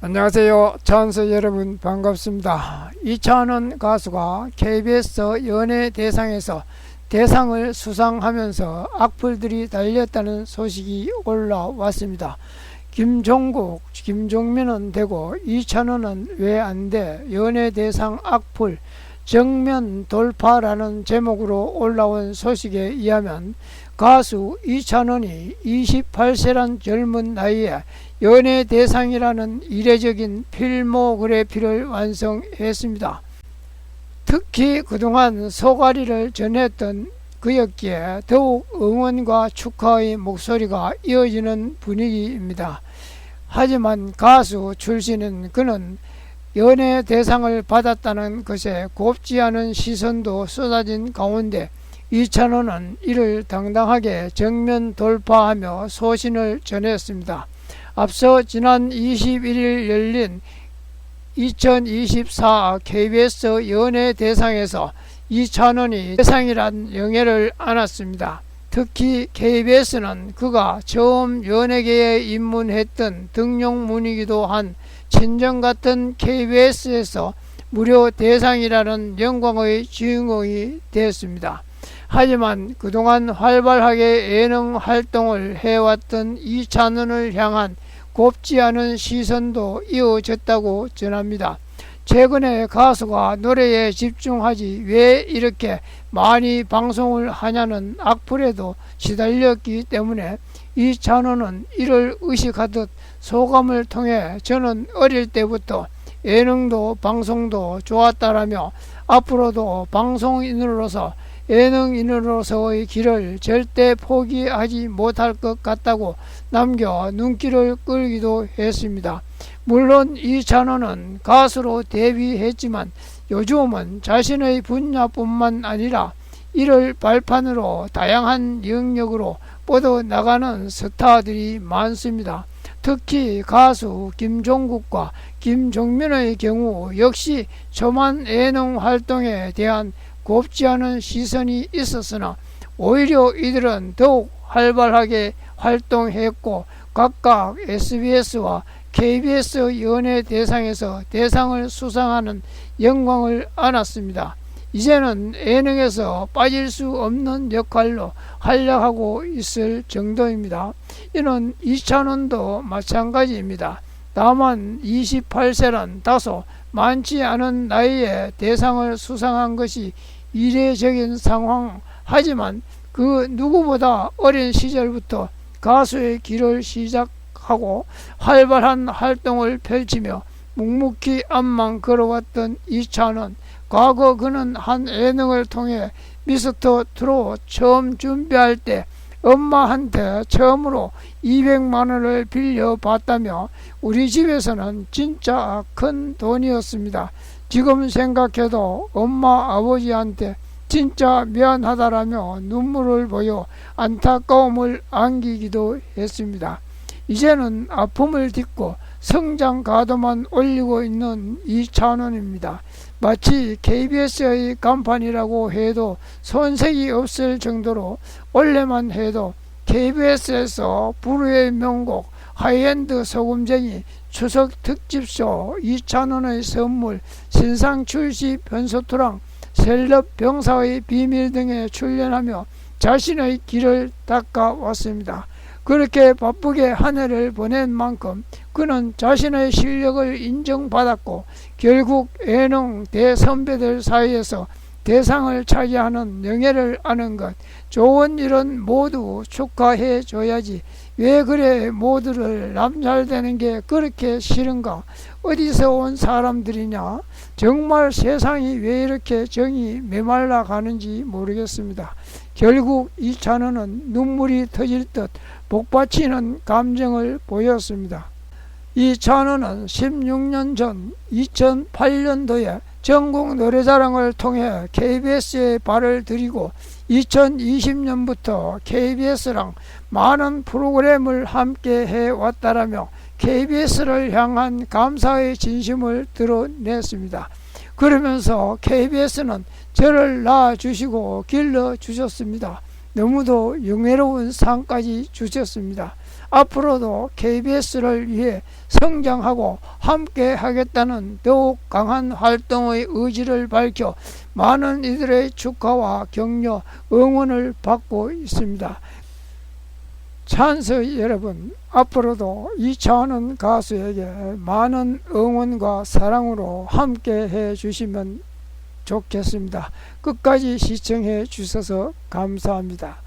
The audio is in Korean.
안녕하세요. 찬스 여러분 반갑습니다. 이찬원 가수가 KBS 연예 대상에서 대상을 수상하면서 악플들이 달렸다는 소식이 올라왔습니다. 김종국, 김종민은 되고 이찬원은 왜 안 돼? 연예 대상 악플 정면 돌파라는 제목으로 올라온 소식에 의하면 가수 이찬원이 28세란 젊은 나이에 연예 대상이라는 이례적인 필모그래피를 완성했습니다. 특히 그동안 소가리를 전했던 그였기에 더욱 응원과 축하의 목소리가 이어지는 분위기입니다. 하지만 가수 출신인 그는 연예 대상을 받았다는 것에 곱지 않은 시선도 쏟아진 가운데 이찬원은 이를 당당하게 정면 돌파하며 소신을 전했습니다. 앞서 지난 21일 열린 2024 KBS 연예 대상에서 이찬원이 대상이란 영예를 안았습니다. 특히 KBS는 그가 처음 연예계에 입문했던 등용문이기도 한 친정 같은 KBS에서 무료 대상이라는 영광의 주인공이 되었습니다. 하지만 그동안 활발하게 예능 활동을 해왔던 이찬원을 향한 곱지 않은 시선도 이어졌다고 전합니다. 최근에 가수가 노래에 집중하지 왜 이렇게 많이 방송을 하냐는 악플에도 시달렸기 때문에 이찬원은 이를 의식하듯 소감을 통해 저는 어릴 때부터 예능도 방송도 좋았다라며 앞으로도 방송인으로서 예능인으로서의 길을 절대 포기하지 못할 것 같다고 남겨 눈길을 끌기도 했습니다. 물론 이찬원은 가수로 데뷔했지만 요즘은 자신의 분야뿐만 아니라 이를 발판으로 다양한 영역으로 뻗어 나가는 스타들이 많습니다. 특히 가수 김종국과 김종민의 경우 역시 초만 예능 활동에 대한 곱지 않은 시선이 있었으나 오히려 이들은 더욱 활발하게 활동했고 각각 SBS와 KBS 연예 대상에서 대상을 수상하는 영광을 안았습니다. 이제는 예능에서 빠질 수 없는 역할로 활약하고 있을 정도입니다. 이는 이찬원도 마찬가지입니다. 다만 28세란 다소 많지 않은 나이에 대상을 수상한 것이 이례적인 상황 하지만 그 누구보다 어린 시절부터 가수의 길을 시작하고 활발한 활동을 펼치며 묵묵히 앞만 걸어왔던 이찬원 과거 그는 한 예능을 통해 미스터 트롯 처음 준비할 때 엄마한테 처음으로 200만 원을 빌려봤다며 우리 집에서는 진짜 큰 돈이었습니다. 지금 생각해도 엄마 아버지한테 진짜 미안하다라며 눈물을 보여 안타까움을 안기기도 했습니다. 이제는 아픔을 딛고 성장 가도만 올리고 있는 이찬원입니다. 마치 KBS의 간판이라고 해도 손색이 없을 정도로 원래만 해도 KBS에서 불후의 명곡 하이엔드 소금쟁이 추석 특집쇼 이찬원의 선물 신상 출시 변소투랑 셀럽 병사의 비밀 등에 출연하며 자신의 길을 닦아왔습니다. 그렇게 바쁘게 한 해를 보낸 만큼 그는 자신의 실력을 인정받았고 결국 예능 대선배들 사이에서 대상을 차지하는 영예를 아는 것 좋은 일은 모두 축하해 줘야지 왜 그래 모두를 남잘되는 게 그렇게 싫은가 어디서 온 사람들이냐? 정말 세상이 왜 이렇게 정이 메말라 가는지 모르겠습니다 결국 이 찬원은 눈물이 터질 듯 복받치는 감정을 보였습니다 이 찬원은 16년 전 2008년도에 전국 노래자랑을 통해 KBS에 발을 들이고 2020년부터 KBS랑 많은 프로그램을 함께 해왔다라며 KBS를 향한 감사의 진심을 드러냈습니다. 그러면서 KBS는 저를 낳아주시고 길러주셨습니다. 너무도 영예로운 상까지 주셨습니다. 앞으로도 KBS를 위해 성장하고 함께 하겠다는 더욱 강한 활동의 의지를 밝혀 많은 이들의 축하와 격려, 응원을 받고 있습니다. 찬스 여러분, 앞으로도 이차하는 가수에게 많은 응원과 사랑으로 함께 해 주시면 좋겠습니다. 끝까지 시청해 주셔서 감사합니다.